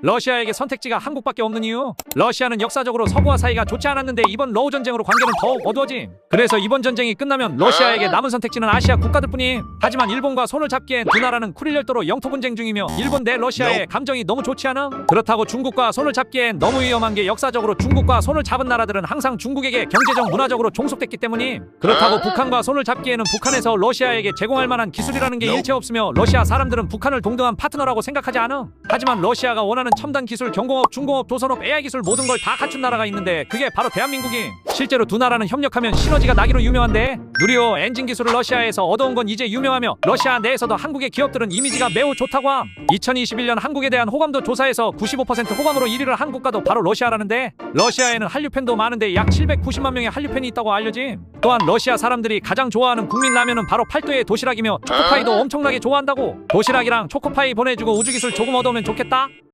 러시아에게 선택지가 한국밖에 없는 이유? 러시아는 역사적으로 서구와 사이가 좋지 않았는데 이번 러우 전쟁으로 관계는 더욱 어두워짐. 그래서 이번 전쟁이 끝나면 러시아에게 남은 선택지는 아시아 국가들 뿐임 하지만 일본과 손을 잡기엔 두 나라는 쿠릴 열도로 영토 분쟁 중이며 일본 대 러시아의 감정이 너무 좋지 않음 그렇다고 중국과 손을 잡기엔 너무 위험한 게 역사적으로 중국과 손을 잡은 나라들은 항상 중국에게 경제적 문화적으로 종속됐기 때문임 그렇다고 북한과 손을 잡기에는 북한에서 러시아에게 제공할 만한 기술이라는 게 일체 없으며 러시아 사람들은 북한을 동등한 파트너라고 생각하지 않음 하지만 러시아가 원하는 첨단 기술 경공업 중공업 조선업 AI 기술 모든 걸 다 갖춘 나라가 있는데 그게 바로 대한민국임 실제로 두 나라는 협력하면 시너지가 나기로 유명한데 누리호 엔진 기술을 러시아에서 얻어온 건 이제 유명하며 러시아 내에서도 한국의 기업들은 이미지가 매우 좋다고 함. 2021년 한국에 대한 호감도 조사에서 95% 호감으로 1위를 한 국가도 바로 러시아라는데 러시아에는 한류 팬도 많은데 약 790만 명의 한류 팬이 있다고 알려짐. 또한 러시아 사람들이 가장 좋아하는 국민 라면은 바로 팔도의 도시락이며 초코파이도 엄청나게 좋아한다고. 도시락이랑 초코파이 보내주고 우주기술 조금 얻어 좋겠다